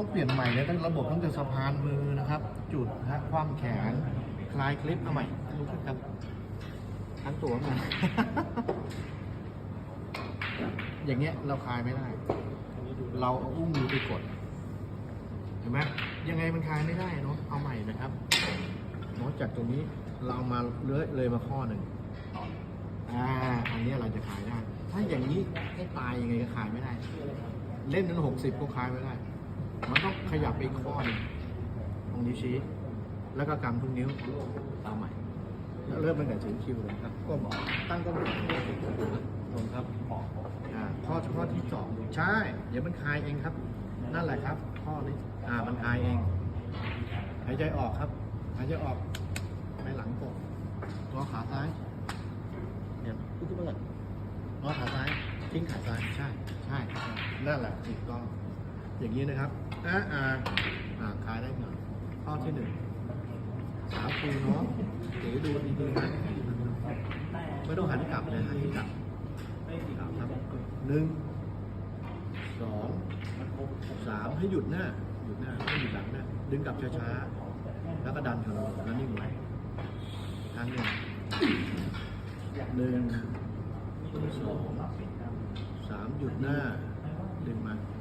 ต้องเปลี่ยนใหม่เลยตั้งระบบตั้งแต่สะพานมือนะครับ จุดฮะคว่ำแขน คลายคลิปเอาใหม่ลุกขึ้นครับทั้งตัวมาอย่างเงี้ยเราคลายไม่ได้ เราเอาอุ้งมือไปกดเห็นไหมยังไงมันคลายไม่ได้เนาะเอาใหม่นะครับนาะจากตรงนี้เราเอามาเลื้อยเลยมาข้อหนึ่งอ่าอันนี้เราจะคลายได้ ถ้าอย่างนี้ให้ตายยังไงก็คลายไม่ได้ เล่นนั้นหกสิบก็คลายไม่ได้ มันต้องขยับไปอีกข้อหนึงตรงนิ้วชี้ แล้วก็กำทุกนิ้วเอาใหม่แล้วเริ่มตั้งแต่ถึงคิวเลยครับก้มตั้งก้มลงครับอ่าข้อเฉพาะที่เจาะใช่ เดี๋ยวมันคลายเองครับ นั่นแหละครับ ข้อนี้อ่ามันคลายเองหายใจออกครับหายใจออกไปหลังกดงอขาซ้ายเดี๋ยวลุกขึ้นมาก่อนงอขาซ้ายทิ้งขาซ้ายใช่ ใช่ นั่นแหละถูกต้อง อย่างนี้นะครับอ่าอ่าอ่าคลายได้หน่อยข้อที่หนึ่งสาวครูเนาะเดี๋ยวดูดีๆนะไม่ต้องหันกลับเลยหันกลับกลับครับหนึ่งสองสามให้หยุดหน้าหยุดหน้าให้หยุดหลังหน้าดึงกลับช้าๆแล้วก็ดันเถอะแล้วนิ่งไว้ครั้งหนึ่งหนึ่งสองสามหยุดหน้าดึงมาดันจบ